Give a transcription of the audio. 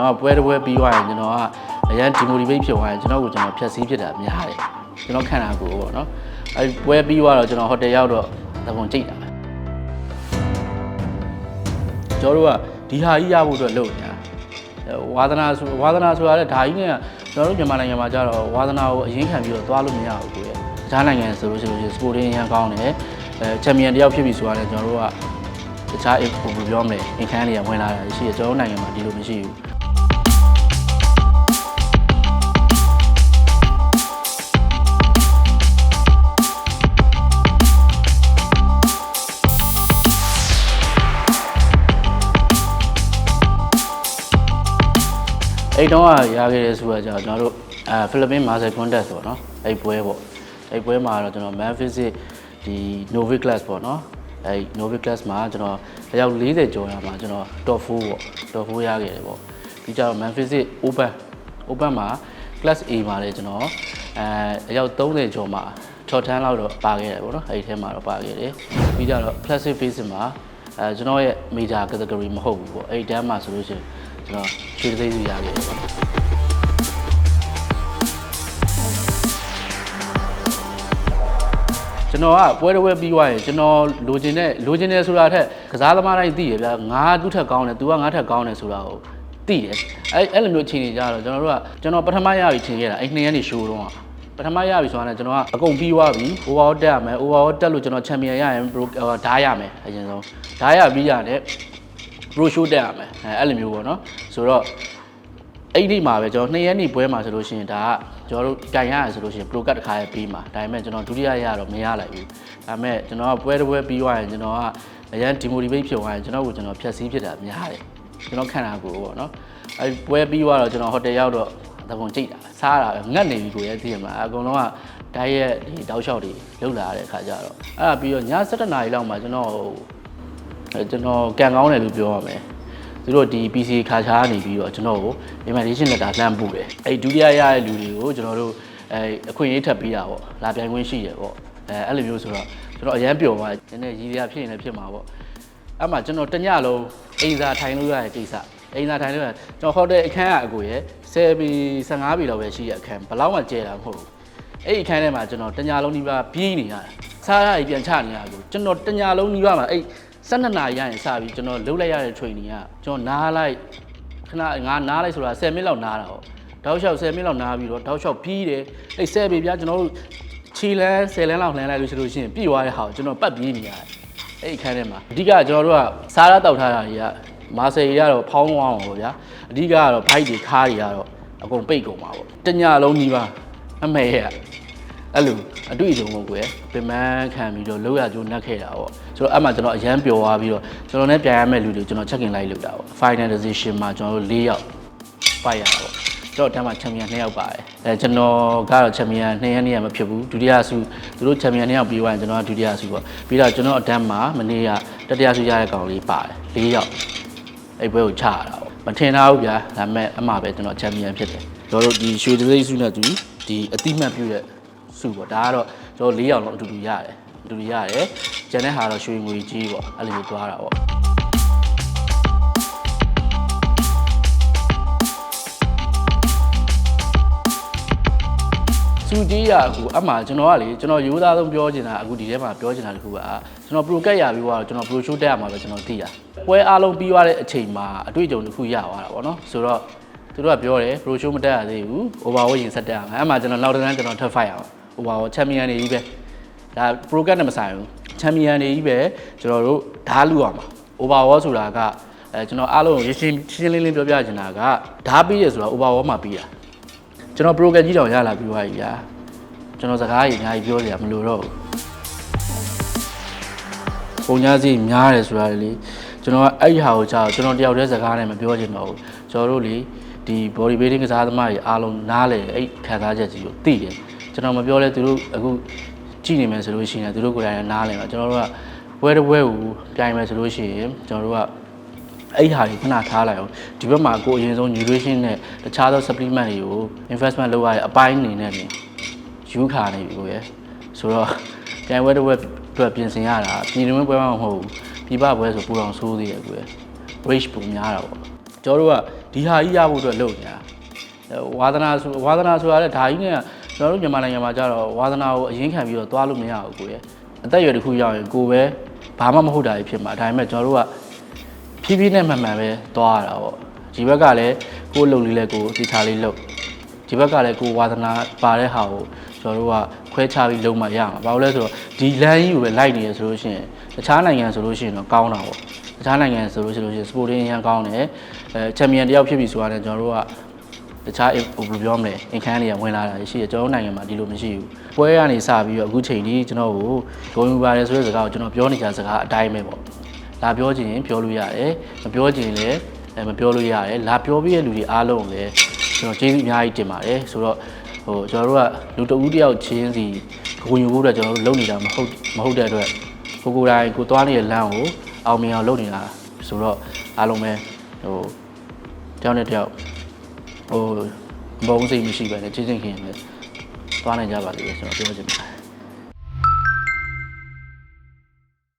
တော်ကပွဲတစ်ပွဲပြီးသွားရင်ကျွန်တော်ကအရန် demotivate ဖြစ်သွားရင်ကျွန်တော်ကိုကျွန်တော်ဖြတ်စည်းဖြစ်တာများတယ်ကျွန်တော်ခံတာကိုပေါ့နော်အဲပွဲပြီးသွားတော့ကျွန်တော်ဟိုတယ်ရောက်တော့သဘုံကြိတ်တာကျွန်တော်တို့ကဒီဟာကြီးရဖို့အတွက်လုပ်နေတာဝါသနာဆိုဝါသနာဆိုတာလည်းဒါကြီးနဲ့ကျွန်တော်တို့မြန်မာနိုင်ငံမှာကျတော့ဝါသနာကိုအရင်ခံပြီးတော့သွားလို့မရဘူးကိုရဲ့တခြားနိုင်ငံဆိုလို့ရှိရင်စပိုတင်းရန်ကောင်းတယ်အဲချန်ပီယံတယောက်ဖြစ်ပြီဆိုတာလည်းကျွန်တော်တို့ကတခြားအိမ်ဘယ်လိုပြောမလဲအင်ခန်းတွေကဝင်လာတာရှိတယ်ကျွန်တော်တို့နိုင်ငံမှာဒီလိုမရှိဘူး အဲ့တော့ကရခဲ့တဲ့ဆိုတာကြာင့်ကျွန်တော်တို့အဲဖိလစ်ပင်းမာဆယ်ကွန်တက်ပေါ့နော်အဲ့ပွဲပေါ့အဲ့ပွဲမှာတော့ကျွန်တော် Memphis ဒီ Novi Class ပေါ့နော်အဲ့ Novi Class မှာကျွန်တော်အယောက်40ကျော်ရမှာကျွန်တော် top 4ပေါ့ top 4ရခဲ့တယ်ပေါ့ပြီးကြတော့ Memphis Open Open မှာ Class A မှာလည်းကျွန်တော်အဲအယောက်30ကျော်မှာ6ထန်းလောက်တော့ပါခဲ့တယ်ပေါ့နော်အဲ့ဒီထဲမှာတော့ပါခဲ့တယ်ပြီးကြတော့ Classic Basic မှာအဲကျွန်တော်ရဲ့ major category မဟုတ်ဘူးပေါ့အဲ့ဒီတန်းမှာဆိုလို့ရှိရင် ကျွန်တော်ရွှေသိန်းစီရခဲ့တယ်ပေါ့ကျွန်တော်ကပွဲတစ်ပွဲပြီးသွားရင်ကျွန်တော်လိုချင်တဲ့လိုချင်တယ်ဆိုတာထက်ကစားသမားတိုင်းသိရဗျာငါသူ့ထက်ကောင်းတယ်သူကငါထက်ကောင်းတယ်ဆိုတာကိုသိတယ်အဲအဲ့လိုမျိုးချိန်နေကြတော့ကျွန်တော်တို့ကကျွန်တော်ပထမရပြီချိန်ခဲ့တာအဲ့နှစ်ရက်နေရှိုးတော့ပထမရပြီဆိုတာနဲ့ကျွန်တော်ကအကုန်ပြီးသွားပြီ overall တက်ရမယ် overall တက်လို့ကျွန်တော်ချန်ပီယံရရင် pro ဓားရမယ်အရင်ဆုံးဓားရပြီးရတယ် pro show တက်ရမယ်အဲအဲ့လိုမျိုးပေါ့နော်ဆိုတော့အဲ့ဒီမှာပဲကျွန်တော်နှစ်ရက်နေပွဲမှာဆိုလို့ရှိရင်ဒါကကျွန်တော်တို့ကြိုင်ရရဆိုလို့ရှိရင် pro cut တစ်ခါရပြီးမှာဒါပေမဲ့ကျွန်တော်ဒုတိယရတော့မရလိုက်ဘူးဒါပေမဲ့ကျွန်တော်ကပွဲတစ်ပွဲပြီးသွားရင်ကျွန်တော်ကအရန် demotivate ဖြစ်သွားရင်ကျွန်တော်ကိုကျွန်တော်ဖြတ်စည်းဖြစ်တာများတယ်ကျွန်တော်ခံတာကိုပေါ့နော်အဲ့ပွဲပြီးသွားတော့ကျွန်တော်ဟိုတယ်ရောက်တော့သဘုံကြိတ်တာစားတာငတ်နေပြီကိုရဲ့သိရမှာအကုန်လုံးကဓာတ်ရဲ့ဒီတောက်လျှောက်တွေလှုပ်လာတဲ့ခါကျတော့အဲ့ဒါပြီးတော့ည7:00နာရီလောက်မှာကျွန်တော်အဲ ကျွန်တော်ကန်ကောင်းတယ်လို့ပြောရမယ်သူတို့ဒီ PC ခါချားနေပြီးတော့ကျွန်တော်ကို invitation letter လှမ်းပို့တယ်အဲ့ဒုတိယရတဲ့လူတွေကိုကျွန်တော်တို့အဲအခွင့်အရေးထပ်ပေးတာပေါ့လာပြိုင်ခွင့်ရှိတယ်ပေါ့အဲအဲ့လိုမျိုးဆိုတော့ကျွန်တော်အရန်ပျော်သွားတယ်နည်းနည်းရည်ရဖြစ်ရင်လည်းဖြစ်မှာပေါ့အဲ့မှာကျွန်တော်တညလုံးအိမ်စာထိုင်လို့ရတဲ့ကိစ္စအိမ်စာထိုင်လို့ရကျွန်တော်ဟိုတယ်အခန်းကအကိုရယ်10ဘီ15ဘီလောက်ပဲရှိတဲ့အခန်းဘယ်လောက်မှကျဲတာမဟုတ်ဘူးအဲ့ဒီအခန်းထဲမှာကျွန်တော်တညလုံးဒီပါပြေးနေရတယ်စားရည်ပြန်ချနေရကိုကျွန်တော်တညလုံးဒီပါမှာအဲ့ 12နာရီရရင်စပြီးကျွန်တော်လှုပ်လိုက်ရတဲ့ training ကကျွန်တော်နားလိုက်ခဏငါနားလိုက်ဆိုတာ10မိနစ်လောက်နားတာပေါ့တောက်လျှောက်10မိနစ်လောက်နားပြီးတော့တောက်လျှောက်ပြီးတယ်အဲ့10ပေပြကျွန်တော်တို့ခြေလန်း10လန်းလောက်လှမ်းလိုက်လို့ရှိလို့ရှိရင်ပြည့်သွားတဲ့ဟာကိုကျွန်တော်ပတ်ပြေးနေရတယ်အဲ့ဒီခန်းထဲမှာအဓိကကျွန်တော်တို့ကစားရတောက်ထားတာတွေကမာဆယ်ရီကတော့ဖောင်းသွားအောင်ပေါ့ဗျာအဓိကကတော့ဘိုက်တွေခါးတွေကတော့အကုန်ပိတ်ကုန်ပါပေါ့တညလုံးကြီးပါအမေရဲ့ အဲ့လိုအတွေ့အကြုံကိုကွယ်ပြင်ပန်းခံပြီးတော့လောက်ရကြိုးနှက်ခဲ့တာပေါ့ဆိုတော့အဲ့မှာကျွန်တော်အရန်ပျော်သွားပြီးတော့ကျွန်တော်နဲ့ပြန်ရမယ့်လူတွေကျွန်တော် check in လိုက်လုပ်တာပေါ့ final decision မှာကျွန်တော်တို့၄ယောက်ပိုက်ရတာပေါ့ကျွန်တော်တန်းမှာချန်ပီယံ2ယောက်ပါတယ်အဲကျွန်တော်ကတော့ချန်ပီယံ2ရက်နေရမဖြစ်ဘူးဒုတိယဆုသူတို့ချန်ပီယံ2ယောက်ပြီးသွားရင်ကျွန်တော်ကဒုတိယဆုပေါ့ပြီးတော့ကျွန်တော်အတန်းမှာမနေ့ကတတိယဆုရတဲ့ကောင်လေးပါတယ်၄ယောက်အဲ့ဘွဲကိုချရတာပေါ့မထင်တာဘူးဗျာဒါပေမဲ့အမှပဲကျွန်တော်ချန်ပီယံဖြစ်တယ်ကျွန်တော်တို့ဒီရွှေတသိန်းဆုနဲ့သူဒီအတိမတ်ပြုတဲ့ ဆုပေါ့ဒါကတော့ကျွန်တော်၄ယောက်လုံးအတူတူရတယ်အတူတူရတယ်ကျန်တဲ့ဟာတော့ရွှေငွေကြီးပေါ့အဲ့လိုမျိုးသွားတာပေါ့စူကြီးရအခုအမှကျွန်တော်ကလေကျွန်တော်ရိုးသားဆုံးပြောချင်တာအခုဒီထဲမှာပြောချင်တာတခုကကျွန်တော် pro ကတ်ရပြီးတော့ကျွန်တော် pro show တက်ရမှာပဲကျွန်တော်သိတာပွဲအားလုံးပြီးသွားတဲ့အချိန်မှာအတွေ့အကြုံတစ်ခုရသွားတာပေါ့နော်ဆိုတော့သူတို့ကပြောတယ် pro show မတက်ရသေးဘူး overall ရင်ဆက်တက်ရမှာအဲ့မှာကျွန်တော်နောက်တစ်န်းကျွန်တော်ထပ် fight ရအောင် overall champion တွေကြီးပဲဒါ pro ကတ်နဲ့မဆိုင်ဘူး champion တွေကြီးပဲကျွန်တော်တို့ဓားလူရမှာ overall ဆိုတာကအဲကျွန်တော်အားလုံးကိုရှင်းရှင်းလင်းလင်းပြောပြချင်တာကဓားပြီးရဆိုတာ overall မှာပြီးတာကျွန်တော် program ကြီးတောင်ရလာပြီးသွားပြီဗျာကျွန်တော်စကားကြီးအများကြီးပြောစရာမလိုတော့ဘူးပုံညာစီများတယ်ဆိုတာလေကျွန်တော်ကအဲ့ဒီဟာကိုကြာကျွန်တော်တယောက်တည်းစကားနဲ့မပြောချင်တော့ဘူးကျွန်တော်တို့လေဒီ body building ကစားသမားတွေအားလုံးနားလေအဲ့ခံစားချက်ကြီးကိုသိတယ် ကျွန်တော်မပြောလဲသူတို့အခုကြည့်နေမယ်ဆိုလို့ရှိရင်သူတို့ကိုယ်တိုင်နားလဲမှာကျွန်တော်တို့ကဝဲတစ်ဝဲကိုပြိုင်မယ်ဆိုလို့ရှိရင်ကျွန်တော်တို့ကအဲ့ဒီဟာတွေခဏထားလိုက်အောင်ဒီဘက်မှာကိုယ်အရင်ဆုံး nutrition နဲ့တခြားသော supplement တွေကို investment လုပ်ရတဲ့အပိုင်းအနေနဲ့နေယူခါနေပြီကိုရယ်ဆိုတော့ကြိုင်ဝဲတစ်ဝက်အတွက်ပြင်ဆင်ရတာပြည်တွင်းပွဲမှမဟုတ်ဘူးပြည်ပပွဲဆိုပူအောင်ဆိုးသေးရကိုရယ် range ပုံများတာပေါ့ကျွန်တော်တို့ကဒီဟာကြီးရဖို့အတွက်လုပ်နေတာအဲဝါသနာဆိုဝါသနာဆိုတာလည်းဒါကြီးနဲ့ ကျွန်တော်တို့မြန်မာနိုင်ငံမှာကျတော့ဝါသနာကိုအရင်ခံပြီးတော့သွားလို့မရဘူးကိုယ်ရဲ့အသက်အရွယ်တစ်ခုရောက်ရင်ကိုယ်ပဲဘာမှမဟုတ်တာကြီးဖြစ်မှာဒါပေမဲ့ကျွန်တော်တို့ကဖြည်းဖြည်းနဲ့မှန်မှန်ပဲသွားရတာပေါ့ဒီဘက်ကလည်းကိုယ်လုံလေးလဲကိုယ်တိချာလေးလုံဒီဘက်ကလည်းကိုယ်ဝါသနာပါတဲ့ဟာကိုကျွန်တော်တို့ကခွဲခြားပြီးလုံမှရမှာဘာလို့လဲဆိုတော့ဒီလမ်းကြီးကိုပဲလိုက်နေရဆိုလို့ရှိရင်တခြားနိုင်ငံဆိုလို့ရှိရင်တော့ကောင်းတာပေါ့တခြားနိုင်ငံဆိုလို့ရှိရင်စပိုတင်းရန်ကောင်းတယ်အဲချန်ပီယံတယောက်ဖြစ်ပြီဆိုတာနဲ့ကျွန်တော်တို့က တခြားဟိုဘယ်လိုပြောမလဲအင်ခန်းတွေကဝင်လာတာရှိတယ်ကျွန်တော်တို့နိုင်ငံမှာဒီလိုမရှိဘူးပွဲကနေစပြီးတော့အခုချိန်ကြီးကျွန်တော်ကိုဂုဏ်ယူပါတယ်ဆိုတဲ့စကားကိုကျွန်တော်ပြောနေကြစကားအတိုင်းပဲပေါ့လာပြောချင်ရင်ပြောလို့ရတယ်မပြောချင်ရင်လည်းအဲမပြောလို့ရတယ်လာပြောပြတဲ့လူတွေအားလုံးကိုလည်းကျွန်တော်ကျေးဇူးအများကြီးတင်ပါတယ်ဆိုတော့ဟိုကျွန်တော်တို့ကလူတဦးတယောက်ချင်းစီကိုယ်ယူဖို့အတွက်ကျွန်တော်တို့လုပ်နေတာမဟုတ်မဟုတ်တဲ့အတွက်ကိုကိုယ်တိုင်ကိုသွားနေတဲ့လမ်းကိုအောင်မြင်အောင်လုပ်နေတာဆိုတော့အားလုံးပဲဟိုတယောက်နဲ့တယောက် ဟိုဘုံစိတ်မရှိပဲနဲ့ချင်းချင်းခင်ပဲသွားနိုင်ကြပါလိမ့်မယ်ကျွန်တော်ပြောချင်ပါတယ်